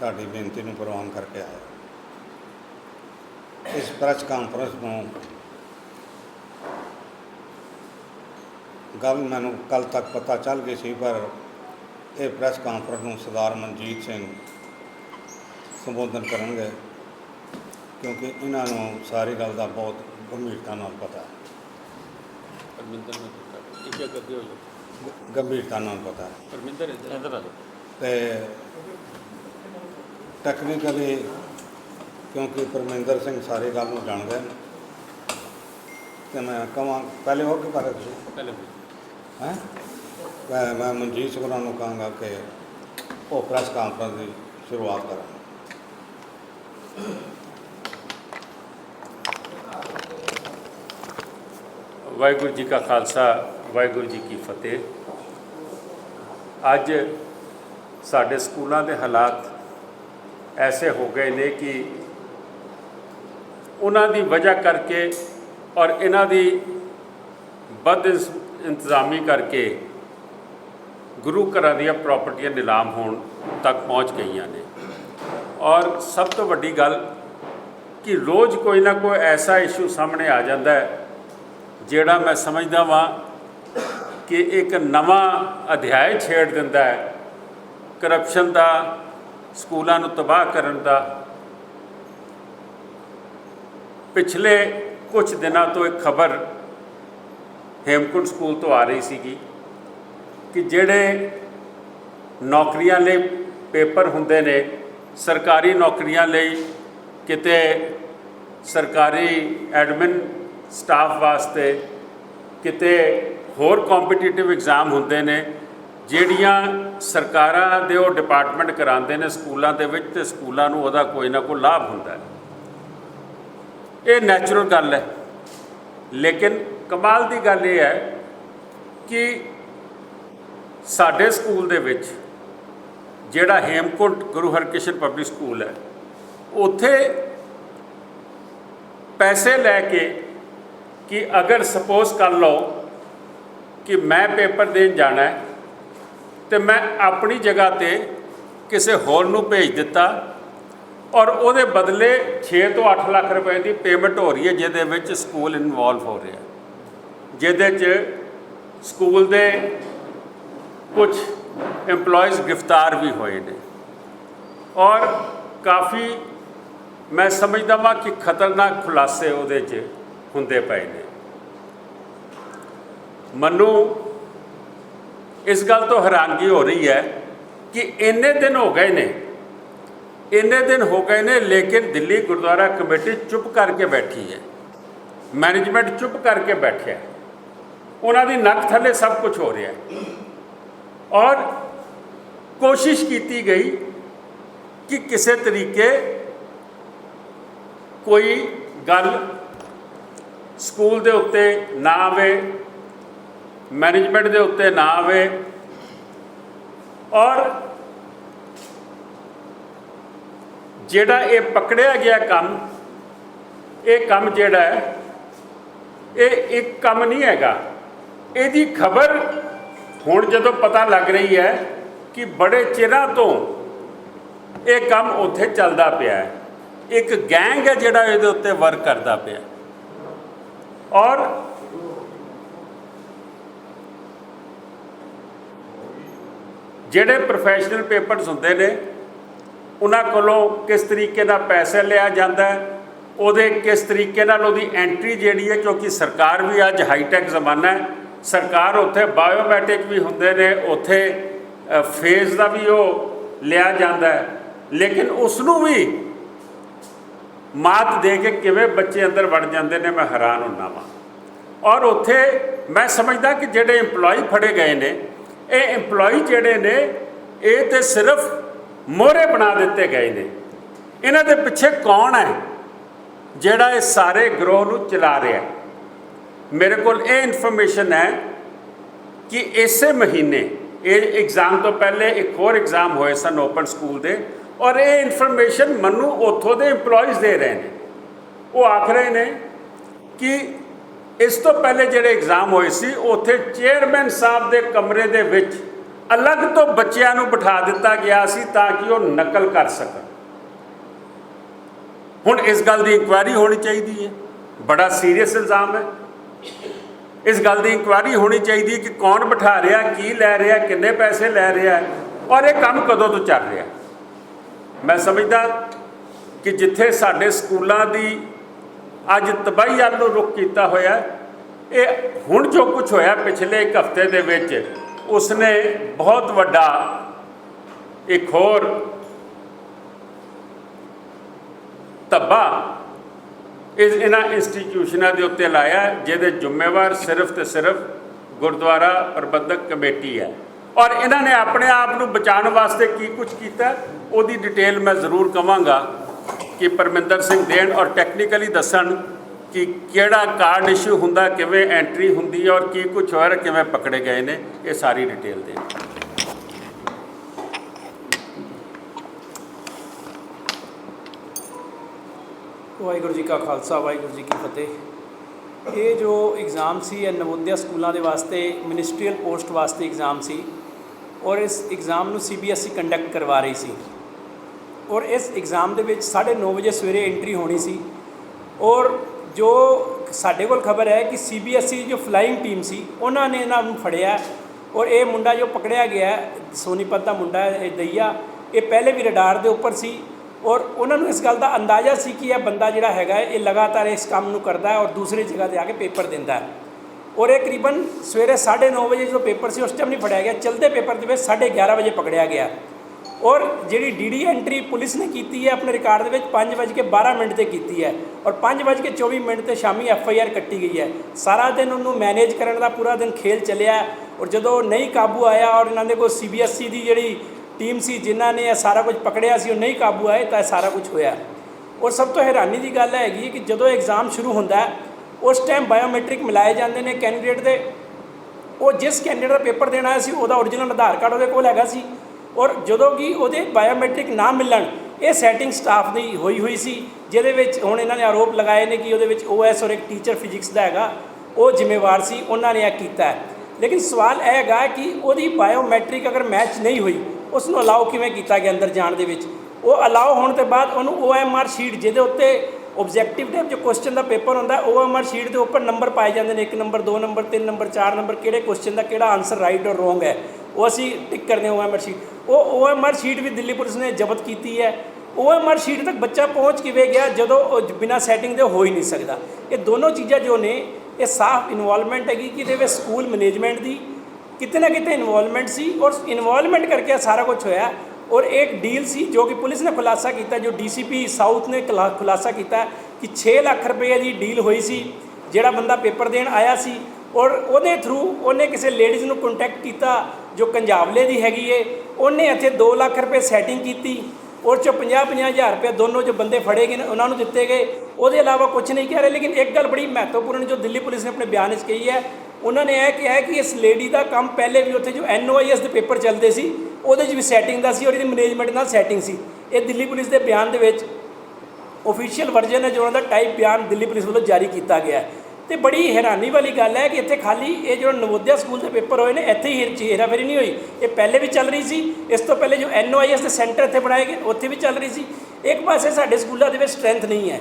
ਸਾਡੀ ਬੇਨਤੀ ਨੂੰ ਪ੍ਰਵਾਨ ਕਰਕੇ ਆਇਆ। ਇਸ ਪ੍ਰੈਸ ਕਾਨਫਰੰਸ ਨੂੰ ਗੱਲ ਮੈਨੂੰ ਕੱਲ ਤੱਕ ਪਤਾ ਚੱਲ ਗਈ ਸੀ ਪਰ ਇਹ ਪ੍ਰੈਸ ਕਾਨਫਰੰਸ ਨੂੰ ਸਰਦਾਰ ਮਨਜੀਤ ਸਿੰਘ ਸੰਬੋਧਨ ਕਰਨਗੇ ਕਿਉਂਕਿ ਇਹਨਾਂ ਨੂੰ ਸਾਰੀ ਗੱਲ ਦਾ ਬਹੁਤ ਗੰਭੀਰਤਾ ਨਾਲ ਪਤਾ ਹੈ। ਪਰਮਿੰਦਰ ਨੇ ਕੀਤਾ ਕੀ ਕਰਦੇ ਹੋ ਗੰਭੀਰਤਾ ਨਾਲ ਪਤਾ ਹੈ। ਪਰਮਿੰਦਰ ਜਾਓ। ਤੇ ਟੈਕਨੀਕਲੀ ਕਿਉਂਕਿ ਪਰਮਿੰਦਰ ਸਿੰਘ ਸਾਰੇ ਗੱਲ ਨੂੰ ਜਾਣਦੇ ਨੇ ਤੇ ਮੈਂ ਕਹਾਂ ਪਹਿਲੇ ਹੋਰ ਕੀ ਕਰ ਤੁਸੀਂ? ਪਹਿਲੇ। ਹੈ? ਮੈਂ ਮੈਂ ਮਨਜੀਤ ਸਿੰਘ ਨੂੰ ਕਹਾਂਗਾ ਕਿ ਉਹ ਪ੍ਰੈਸ ਕਾਨਫਰੰਸ ਦੀ ਸ਼ੁਰੂਆਤ ਕਰਨ। ਵਾਹਿਗੁਰੂ ਜੀ ਕਾ ਖਾਲਸਾ ਵਾਹਿਗੁਰੂ ਜੀ ਕੀ ਫਤਿਹ। ਅੱਜ ਸਾਡੇ ਸਕੂਲਾਂ ਦੇ ਹਾਲਾਤ ਐਸੇ ਹੋ ਗਏ ਨੇ ਕਿ ਉਹਨਾਂ ਦੀ ਵਜ੍ਹਾ ਕਰਕੇ ਔਰ ਇਹਨਾਂ ਦੀ ਬਦ ਇੰਸ- ਇੰਤਜ਼ਾਮੀ ਕਰਕੇ ਗੁਰੂ ਘਰਾਂ ਦੀਆਂ ਪ੍ਰਾਪਰਟੀਆਂ ਨਿਲਾਮ ਹੋਣ ਤੱਕ ਪਹੁੰਚ ਗਈਆਂ ਨੇ। ਔਰ ਸਭ ਤੋਂ ਵੱਡੀ ਗੱਲ ਕਿ ਰੋਜ਼ ਕੋਈ ਨਾ ਕੋਈ ਐਸਾ ਇਸ਼ੂ ਸਾਹਮਣੇ ਆ ਜਾਂਦਾ ਹੈ, ਜਿਹੜਾ ਮੈਂ ਸਮਝਦਾ ਵਾਂ ਕਿ ਇੱਕ ਨਵਾਂ ਅਧਿਆਇ ਛੇੜ ਦਿੰਦਾ ਹੈ ਕਰਪਸ਼ਨ ਦਾ ਸਕੂਲਾਂ ਨੂੰ ਤਬਾਹ ਕਰਨ ਦਾ। ਪਿਛਲੇ ਕੁਝ ਦਿਨਾਂ ਤੋਂ ਇੱਕ ਖਬਰ ਹੇਮਕੁੰਟ ਸਕੂਲ ਤੋਂ ਆ ਰਹੀ ਸੀਗੀ ਕਿ ਜਿਹੜੇ ਨੌਕਰੀਆਂ ਲਈ ਪੇਪਰ ਹੁੰਦੇ ਨੇ, ਸਰਕਾਰੀ ਨੌਕਰੀਆਂ ਲਈ ਕਿਤੇ ਸਰਕਾਰੀ ਐਡਮਿਨ ਸਟਾਫ ਵਾਸਤੇ ਕਿਤੇ ਹੋਰ ਕੰਪੀਟੀਟਿਵ ਐਗਜ਼ਾਮ ਹੁੰਦੇ ਨੇ ਜਿਹੜੀਆਂ ਸਰਕਾਰਾਂ ਦੇ ਉਹ ਡਿਪਾਰਟਮੈਂਟ ਕਰਾਉਂਦੇ ਨੇ ਸਕੂਲਾਂ ਦੇ ਵਿੱਚ ਤੇ ਸਕੂਲਾਂ ਨੂੰ ਉਹਦਾ ਕੋਈ ਨਾ ਕੋਈ ਲਾਭ ਹੁੰਦਾ ਹੈ। ਇਹ ਨੈਚੁਰਲ ਗੱਲ ਹੈ। ਲੇਕਿਨ ਕਮਾਲ ਦੀ ਗੱਲ ਇਹ ਹੈ ਕਿ ਸਾਡੇ ਸਕੂਲ ਦੇ ਵਿੱਚ ਜਿਹੜਾ ਹੇਮਕੁੰਟ ਗੁਰੂ ਹਰਕ੍ਰਿਸ਼ਨ ਪਬਲਿਕ ਸਕੂਲ ਹੈ, ਉੱਥੇ ਪੈਸੇ ਲੈ ਕੇ ਕਿ ਅਗਰ ਸਪੋਜ਼ ਕਰ ਲਓ ਕਿ ਮੈਂ ਪੇਪਰ ਦੇਣ ਜਾਣਾ ਹੈ ਤੇ ਮੈਂ ਆਪਣੀ ਜਗ੍ਹਾ ਤੇ ਕਿਸੇ ਹੋਰ ਨੂੰ ਭੇਜ ਦਿੱਤਾ ਔਰ ਉਹਦੇ ਬਦਲੇ 6 ਤੋਂ 8 ਲੱਖ ਰੁਪਏ ਦੀ ਪੇਮੈਂਟ ਹੋ ਰਹੀ ਹੈ, ਜਿਹਦੇ ਵਿੱਚ ਸਕੂਲ ਇਨਵੋਲਵ ਹੋ ਰਿਹਾ ਜਿਹਦੇ 'ਚ ਸਕੂਲ ਦੇ ਕੁਝ EMPLOYEES ਗ੍ਰਿਫਤਾਰ ਵੀ ਹੋਏ ਨੇ। ਔਰ ਕਾਫੀ ਮੈਂ ਸਮਝਦਾ ਵਾਂ ਕਿ ਖਤਰਨਾਕ ਖੁਲਾਸੇ ਉਹਦੇ 'ਚ ਹੁੰਦੇ ਪਏ ਨੇ। ਮੈਨੂੰ ਇਸ ਗੱਲ ਤੋਂ ਹੈਰਾਨਗੀ ਹੋ ਰਹੀ ਹੈ ਕਿ ਇੰਨੇ ਦਿਨ ਹੋ ਗਏ ਨੇ, ਇੰਨੇ ਦਿਨ ਹੋ ਗਏ ਨੇ, ਲੇਕਿਨ ਦਿੱਲੀ ਗੁਰਦੁਆਰਾ ਕਮੇਟੀ ਚੁੱਪ ਕਰਕੇ ਬੈਠੀ ਹੈ, ਮੈਨੇਜਮੈਂਟ ਚੁੱਪ ਕਰਕੇ ਬੈਠਿਆ ਉਹਨਾਂ ਦੀ ਨੱਕ ਥੱਲੇ ਸਭ ਕੁਝ ਹੋ ਰਿਹਾ ਹੈ। ਔਰ ਕੋਸ਼ਿਸ਼ ਕੀਤੀ ਗਈ ਕਿ ਕਿਸੇ ਤਰੀਕੇ ਕੋਈ ਗੱਲ ਸਕੂਲ ਦੇ ਉੱਤੇ ਨਾ ਆਵੇ ਮੈਨੇਜਮੈਂਟ ਦੇ ਉੱਤੇ ਨਾ ਆਵੇ ਔਰ ਜਿਹੜਾ ਇਹ ਪਕੜਿਆ ਗਿਆ ਕੰਮ, ਇਹ ਕੰਮ ਜਿਹੜਾ ਹੈ, ਇਹ ਇੱਕ ਕੰਮ ਨਹੀਂ ਹੈਗਾ। ਇਹਦੀ ਖਬਰ ਹੁਣ ਜਦੋਂ ਪਤਾ ਲੱਗ ਰਹੀ ਹੈ ਕਿ ਬੜੇ ਚਿਰਾਂ ਤੋਂ ਇਹ ਕੰਮ ਉੱਥੇ ਚੱਲਦਾ ਪਿਆ ਹੈ। ਇੱਕ ਗੈਂਗ ਹੈ ਜਿਹੜਾ ਇਹਦੇ ਉੱਤੇ ਵਰਕ ਕਰਦਾ ਪਿਆ ਔਰ ਜਿਹੜੇ ਪ੍ਰੋਫੈਸ਼ਨਲ ਪੇਪਰਸ ਹੁੰਦੇ ਨੇ, ਉਹਨਾਂ ਕੋਲੋਂ ਕਿਸ ਤਰੀਕੇ ਦਾ ਪੈਸੇ ਲਿਆ ਜਾਂਦਾ ਹੈ, ਉਹਦੇ ਕਿਸ ਤਰੀਕੇ ਨਾਲ ਉਹਦੀ ਐਂਟਰੀ ਜਿਹੜੀ ਹੈ, ਕਿਉਂਕਿ ਸਰਕਾਰ ਵੀ ਅੱਜ ਹਾਈਟੈਕ ਜ਼ਮਾਨਾ ਹੈ, ਸਰਕਾਰ ਉੱਥੇ ਬਾਇਓਮੈਟ੍ਰਿਕ ਵੀ ਹੁੰਦੇ ਨੇ, ਉੱਥੇ ਫੇਜ਼ ਦਾ ਵੀ ਉਹ ਲਿਆ ਜਾਂਦਾ ਹੈ। ਲੇਕਿਨ ਉਸ ਨੂੰ ਵੀ ਮਾਤ ਦੇ ਕੇ ਕਿਵੇਂ ਬੱਚੇ ਅੰਦਰ ਵੜ ਜਾਂਦੇ ਨੇ, ਮੈਂ ਹੈਰਾਨ ਹੁੰਦਾ ਵਾਂ। ਔਰ ਉੱਥੇ ਮੈਂ ਸਮਝਦਾ ਕਿ ਜਿਹੜੇ EMPLOYE ਫੜੇ ਗਏ ਨੇ ਇਹ EMPLOYE ਜਿਹੜੇ ਨੇ, ਇਹ ਤੇ ਸਿਰਫ ਮੋਹਰੇ ਬਣਾ ਦਿੱਤੇ ਗਏ ਨੇ। ਇਹਨਾਂ ਦੇ ਪਿੱਛੇ ਕੌਣ ਹੈ? ਜਿਹੜਾ ਇਹ ਸਾਰੇ ਗਰੋਹ ਨੂੰ ਚਲਾ ਰਿਹਾ ਮੇਰੇ ਕੋਲ ਇਹ ਇਨਫੋਰਮੇਸ਼ਨ ਹੈ ਕਿ ਇਸੇ ਮਹੀਨੇ, ਇਹ ਐਗਜ਼ਾਮ ਤੋਂ ਪਹਿਲੇ ਇੱਕ ਹੋਰ ਐਗਜ਼ਾਮ ਹੋਏ ਸਨ ਓਪਨ ਸਕੂਲ ਦੇ, ਔਰ ਇਹ ਇਨਫੋਰਮੇਸ਼ਨ ਮੈਨੂੰ ਉੱਥੋਂ ਦੇ EMPLOYEES ਦੇ ਰਹੇ ਨੇ। ਉਹ ਆਖ ਰਹੇ ਨੇ ਕਿ ਇਸ ਤੋਂ ਪਹਿਲੇ ਜਿਹੜੇ ਐਗਜ਼ਾਮ ਹੋਏ ਸੀ, ਉੱਥੇ ਚੇਅਰਮੈਨ ਸਾਹਿਬ ਦੇ ਕਮਰੇ ਦੇ ਵਿੱਚ ਅਲੱਗ ਤੋਂ ਬੱਚਿਆਂ ਨੂੰ ਬਿਠਾ ਦਿੱਤਾ ਗਿਆ ਸੀ ਤਾਂ ਕਿ ਉਹ ਨਕਲ ਕਰ ਸਕਣ। ਹੁਣ ਇਸ ਗੱਲ ਦੀ ਇਨਕੁਆਇਰੀ ਹੋਣੀ ਚਾਹੀਦੀ ਹੈ। ਬੜਾ ਸੀਰੀਅਸ ਇਲਜ਼ਾਮ ਹੈ। ਇਸ ਗੱਲ ਦੀ ਇਨਕੁਆਇਰੀ ਹੋਣੀ ਚਾਹੀਦੀ ਹੈ ਕਿ ਕੌਣ ਬਿਠਾ ਰਿਹਾ, ਕੀ ਲੈ ਰਿਹਾ, ਕਿੰਨੇ ਪੈਸੇ ਲੈ ਰਿਹਾ ਔਰ ਇਹ ਕੰਮ ਕਦੋਂ ਤੋਂ ਚੱਲ ਰਿਹਾ ਮੈਂ ਸਮਝਦਾ ਕਿ ਜਿੱਥੇ ਸਾਡੇ ਸਕੂਲਾਂ ਦੀ ਅੱਜ ਤਬਾਹੀ ਵੱਲ ਨੂੰ ਰੁਖ ਕੀਤਾ ਹੋਇਆ ਇਹ ਹੁਣ ਜੋ ਕੁਝ ਹੋਇਆ ਪਿਛਲੇ ਇੱਕ ਹਫ਼ਤੇ ਦੇ ਵਿੱਚ, ਉਸਨੇ ਬਹੁਤ ਵੱਡਾ ਇੱਕ ਹੋਰ ਧੱਬਾ ਇਸ ਇਹਨਾਂ ਇੰਸਟੀਟਿਊਸ਼ਨਾਂ ਦੇ ਉੱਤੇ ਲਾਇਆ, ਜਿਹਦੇ ਜ਼ਿੰਮੇਵਾਰ ਸਿਰਫ ਤੇ ਸਿਰਫ ਗੁਰਦੁਆਰਾ ਪ੍ਰਬੰਧਕ ਕਮੇਟੀ ਹੈ। ਔਰ ਇਹਨਾਂ ਨੇ ਆਪਣੇ ਆਪ ਨੂੰ ਬਚਾਉਣ ਵਾਸਤੇ ਕੀ ਕੁਝ ਕੀਤਾ, ਉਹਦੀ ਡਿਟੇਲ ਮੈਂ ਜ਼ਰੂਰ ਕਵਾਂਗਾ। ਕਿ ਪਰਮਿੰਦਰ ਸਿੰਘ ਦੇਣ ਔਰ ਟੈਕਨੀਕਲੀ ਦੱਸਣ ਕਿ ਕਿਹੜਾ ਕਾਰਡ ਇਸ਼ੂ ਹੁੰਦਾ, ਕਿਵੇਂ ਐਂਟਰੀ ਹੁੰਦੀ ਹੈ ਔਰ ਕੀ ਕੁਝ ਹੋਰ ਕਿਵੇਂ ਪਕੜੇ ਗਏ ਨੇ, ਇਹ ਸਾਰੀ ਡਿਟੇਲ ਦੇਣ ਵਾਹਿਗੁਰੂ ਜੀ ਕਾ ਖਾਲਸਾ, ਵਾਹਿਗੁਰੂ ਜੀ ਕੀ ਫਤਿਹ। ਇਹ ਜੋ ਐਗਜ਼ਾਮ ਸੀ, ਇਹ ਨਵੋਦਿਆ ਸਕੂਲਾਂ ਦੇ ਵਾਸਤੇ ਮਿਨਿਸਟਰੀਅਲ ਪੋਸਟ ਵਾਸਤੇ ਐਗਜ਼ਾਮ ਸੀ ਔਰ ਇਸ ਐਗਜ਼ਾਮ ਨੂੰ ਸੀਬੀਐਸਈ ਕੰਡਕਟ ਕਰਵਾ ਰਹੀ ਸੀ। ਔਰ ਇਸ ਐਗਜ਼ਾਮ ਦੇ ਵਿੱਚ 9:30 ਵਜੇ ਸਵੇਰੇ ਐਂਟਰੀ ਹੋਣੀ ਸੀ। ਔਰ ਜੋ ਸਾਡੇ ਕੋਲ ਖਬਰ ਹੈ ਕਿ ਸੀਬੀਐਸਈ ਜੋ ਫਲਾਈਂਗ ਟੀਮ ਸੀ, ਉਹਨਾਂ ਨੇ ਇਹਨਾਂ ਨੂੰ ਫੜਿਆ। ਔਰ ਇਹ ਮੁੰਡਾ ਜੋ ਪਕੜਿਆ ਗਿਆ, ਸੋਨੀਪਤ ਦਾ ਮੁੰਡਾ, ਇਹ ਦਈਆ, ਇਹ ਪਹਿਲੇ ਵੀ ਰਡਾਰ ਦੇ ਉੱਪਰ ਸੀ। ਔਰ ਉਹਨਾਂ ਨੂੰ ਇਸ ਗੱਲ ਦਾ ਅੰਦਾਜ਼ਾ ਸੀ ਕਿ ਇਹ ਬੰਦਾ ਜਿਹੜਾ ਹੈਗਾ, ਇਹ ਲਗਾਤਾਰ ਇਸ ਕੰਮ ਨੂੰ ਕਰਦਾ ਹੈ ਔਰ ਦੂਸਰੀ ਜਗ੍ਹਾ ਤੇ ਆ ਕੇ ਪੇਪਰ ਦਿੰਦਾ ਹੈ। ਔਰ ਇਹ ਕਰੀਬਨ ਸਵੇਰੇ 9:30 ਵਜੇ ਜੋ ਪੇਪਰ ਸੀ, ਉਸ ਟਾਈਮ ਨਹੀਂ ਫੜਿਆ ਗਿਆ। ਚਲਦੇ ਪੇਪਰ ਦੇ ਵਿੱਚ 11:30 ਵਜੇ ਪਕੜਿਆ ਗਿਆ। ਔਰ ਜਿਹੜੀ ਡੀਡੀ ਐਂਟਰੀ ਪੁਲਿਸ ਨੇ ਕੀਤੀ ਹੈ ਆਪਣੇ ਰਿਕਾਰਡ ਦੇ ਵਿੱਚ 5:12 ਮਿੰਟ ਤੇ ਕੀਤੀ ਹੈ ਔਰ 5:24 ਮਿੰਟ ਤੇ ਸ਼ਾਮੀ ਐਫ ਆਈ ਆਰ ਕੱਟੀ ਗਈ ਹੈ। ਸਾਰਾ ਦਿਨ ਉਹਨੂੰ ਮੈਨੇਜ ਕਰਨ ਦਾ ਪੂਰਾ ਦਿਨ ਖੇਲ ਚੱਲਿਆ ਔਰ ਜਦੋਂ ਨਹੀਂ ਕਾਬੂ ਆਇਆ ਔਰ ਇਹਨਾਂ ਦੇ ਕੋਲ ਸੀਬੀਐਸਈ ਦੀ ਜਿਹੜੀ ਟੀਮ ਸੀ ਜਿਨ੍ਹਾਂ ਨੇ ਇਹ ਸਾਰਾ ਕੁਝ ਪਕੜਿਆ ਸੀ, ਉਹ ਨਹੀਂ ਕਾਬੂ ਆਏ, ਤਾਂ ਇਹ ਸਾਰਾ ਕੁਝ ਹੋਇਆ। ਔਰ ਸਭ ਤੋਂ ਹੈਰਾਨੀ ਦੀ ਗੱਲ ਹੈਗੀ ਹੈ ਕਿ ਜਦੋਂ ਐਗਜ਼ਾਮ ਸ਼ੁਰੂ ਹੁੰਦਾ ਹੈ ਉਸ ਟਾਈਮ ਬਾਇਓਮੈਟ੍ਰਿਕ ਮਿਲਾਏ ਜਾਂਦੇ ਨੇ ਕੈਂਡੀਡੇਟ ਦੇ। ਉਹ ਜਿਸ ਕੈਂਡੀਡੇਟ ਦਾ ਪੇਪਰ ਦੇਣਾ ਆਇਆ ਸੀ, ਉਹਦਾ origignal ਆਧਾਰ ਕਾਰਡ ਉਹਦੇ ਕੋਲ ਹੈਗਾ ਸੀ। ਔਰ ਜਦੋਂ ਕਿ ਉਹਦੇ ਬਾਇਓਮੈਟ੍ਰਿਕ ਨਾ ਮਿਲਣ, ਇਹ ਸੈਟਿੰਗ ਸਟਾਫ ਦੀ ਹੋਈ ਹੋਈ ਸੀ, ਜਿਹਦੇ ਵਿੱਚ ਹੁਣ ਇਹਨਾਂ ਨੇ ਆਰੋਪ ਲਗਾਏ ਨੇ ਕਿ ਉਹਦੇ ਵਿੱਚ ਓਐਸ ਔਰ ਇੱਕ ਟੀਚਰ ਫਿਜ਼ਿਕਸ ਦਾ ਹੈਗਾ, ਉਹ ਜ਼ਿੰਮੇਵਾਰ ਸੀ, ਉਹਨਾਂ ਨੇ ਇਹ ਕੀਤਾ ਲੇਕਿਨ ਸਵਾਲ ਇਹ ਹੈਗਾ ਕਿ ਉਹਦੀ ਬਾਇਓਮੈਟ੍ਰਿਕ ਅਗਰ ਮੈਚ ਨਹੀਂ ਹੋਈ ਉਸ ਨੂੰ ਅਲਾਉ ਕਿਵੇਂ ਕੀਤਾ ਗਿਆ ਅੰਦਰ ਜਾਣ ਦੇ ਵਿੱਚ? ਉਹ ਅਲਾਉ ਹੋਣ ਤੋਂ ਬਾਅਦ ਉਹਨੂੰ ਓਐਮਆਰ ਸ਼ੀਟ ਜਿਹਦੇ ਉੱਤੇ ਆਬਜੈਕਟਿਵ ਟਾਈਪ ਜੋ ਕੁਐਸਚਨ ਦਾ ਪੇਪਰ ਹੁੰਦਾ ਓਐਮਆਰ ਸ਼ੀਟ ਦੇ ਉੱਪਰ ਨੰਬਰ ਪਾਏ ਜਾਂਦੇ ਨੇ 1 ਨੰਬਰ 2 ਨੰਬਰ 3 ਨੰਬਰ 4 ਨੰਬਰ ਕਿਹੜੇ ਕੁਐਸਚਨ ਦਾ ਕਿਹੜਾ ਆਨਸਰ ਰਾਈਟ ਔਰ ਰੋਂਗ ਹੈ। ਉਹ ਅਸੀਂ ਟਿਕ ਕਰਦੇ ਹਾਂ ਓਐਮਆਰ ਸ਼ੀਟ ਉਹ ਓਐਮਆਰ ਸ਼ੀਟ ਵੀ ਦਿੱਲੀ ਪੁਲਿਸ ਨੇ ਜ਼ਬਤ ਕੀਤੀ ਹੈ। ਓਐਮਆਰ ਸ਼ੀਟ ਤੱਕ ਬੱਚਾ ਪਹੁੰਚ ਕਿਵੇਂ ਗਿਆ ਜਦੋਂ ਉਹ ਬਿਨਾਂ ਸੈਟਿੰਗ ਦੇ ਹੋ ਹੀ ਨਹੀਂ ਸਕਦਾ? ਇਹ ਦੋਨੋਂ ਚੀਜ਼ਾਂ ਜੋ ਨੇ, ਇਹ ਸਾਫ਼ ਇਨਵੋਲਵਮੈਂਟ ਹੈਗੀ ਕਿ ਇਹਦੇ ਵਿੱਚ ਸਕੂਲ ਮੈਨੇਜਮੈਂਟ ਦੀ, ਕਿਤੇ ਨਾ ਕਿਤੇ ਇਨਵੋਲਵਮੈਂਟ ਸੀ ਔਰ ਇਨਵੋਲਵਮੈਂਟ ਕਰਕੇ ਸਾਰਾ ਕੁਝ ਹੋਇਆ। ਔਰ ਇੱਕ ਡੀਲ ਸੀ ਜੋ ਕਿ ਪੁਲਿਸ ਨੇ ਖੁਲਾਸਾ ਕੀਤਾ, ਜੋ ਡੀਸੀਪੀ ਸਾਊਥ ਨੇ ਖੁਲਾ- ਖੁਲਾਸਾ ਕੀਤਾ ਕਿ 6 ਲੱਖ ਰੁਪਏ ਦੀ ਡੀਲ ਹੋਈ ਸੀ, ਜਿਹੜਾ ਬੰਦਾ ਪੇਪਰ ਦੇਣ ਆਇਆ ਸੀ। ਔਰ ਉਹਦੇ ਥਰੂ ਉਹਨੇ ਕਿਸੇ ਲੇਡੀਜ਼ ਨੂੰ ਕੰਟੈਕਟ ਕੀਤਾ ਜੋ ਕੰਜਾਵਲੇ ਦੀ ਹੈਗੀ ਏ, ਉਹਨੇ ਇੱਥੇ 2 ਲੱਖ ਰੁਪਏ ਸੈਟਿੰਗ ਕੀਤੀ, ਔਰ ਚੋਂ 50 50 ਹਜ਼ਾਰ ਰੁਪਏ ਦੋਨੋਂ ਜੋ ਬੰਦੇ ਫੜੇ ਗਏ ਨੇ, ਉਹਨਾਂ ਨੂੰ ਦਿੱਤੇ ਗਏ। ਉਹਦੇ ਇਲਾਵਾ ਕੁਝ ਨਹੀਂ ਕਹਿ ਰਹੇ, ਲੇਕਿਨ ਇੱਕ ਗੱਲ ਬੜੀ ਮਹੱਤਵਪੂਰਨ ਜੋ ਦਿੱਲੀ ਪੁਲਿਸ ਨੇ ਆਪਣੇ ਬਿਆਨ ਵਿੱਚ ਕਹੀ ਹੈ, ਉਹਨਾਂ ਨੇ ਇਹ ਕਿਹਾ ਕਿ ਇਸ ਲੇਡੀ ਦਾ ਕੰਮ ਪਹਿਲੇ ਵੀ ਉੱਥੇ ਜੋ ਐਨਓਆਈਐਸ ਦੇ ਪੇਪਰ ਚੱਲਦੇ ਸੀ, ਉਹਦੇ 'ਚ ਵੀ ਸੈਟਿੰਗ ਦਾ ਸੀ ਔਰ ਇਹਦੀ ਮੈਨੇਜਮੈਂਟ ਨਾਲ ਸੈਟਿੰਗ ਸੀ। ਇਹ ਦਿੱਲੀ ਪੁਲਿਸ ਦੇ ਬਿਆਨ ਦੇ ਵਿੱਚ ਆਫੀਸ਼ੀਅਲ ਵਰਜ਼ਨ ਹੈ ਜੋ ਉਹਨਾਂ ਦਾ ਟਾਈਪ ਬਿਆਨ ਦਿੱਲੀ ਪੁਲਿਸ ਵੱਲੋਂ ਜਾਰੀ ਕੀਤਾ ਗਿਆ ਹੈ। ਤੇ ਬੜੀ ਹੈਰਾਨੀ ਵਾਲੀ ਗੱਲ ਹੈ ਕਿ ਇੱਥੇ ਖਾਲੀ ਇਹ ਜੋ ਨਵੋਦਿਆ ਸਕੂਲ ਦੇ ਪੇਪਰ ਹੋਏ ਨੇ, ਇੱਥੇ ਹੀ ਹੇਰ- ਹੇਰਾਫੇਰੀ ਨਹੀਂ ਹੋਈ। ਇਹ ਪਹਿਲੇ ਵੀ ਚੱਲ ਰਹੀ ਸੀ। ਇਸ ਤੋਂ ਪਹਿਲੇ ਜੋ ਐਨਓਆਈਐਸ ਦੇ ਸੈਂਟਰ ਇੱਥੇ ਬਣਾਏ ਗਏ, ਉੱਥੇ ਵੀ ਚੱਲ ਰਹੀ ਸੀ। ਇੱਕ ਪਾਸੇ ਸਾਡੇ ਸਕੂਲਾਂ ਦੇ ਵਿੱਚ ਸਟਰੈਂਥ ਨਹੀਂ ਹੈ,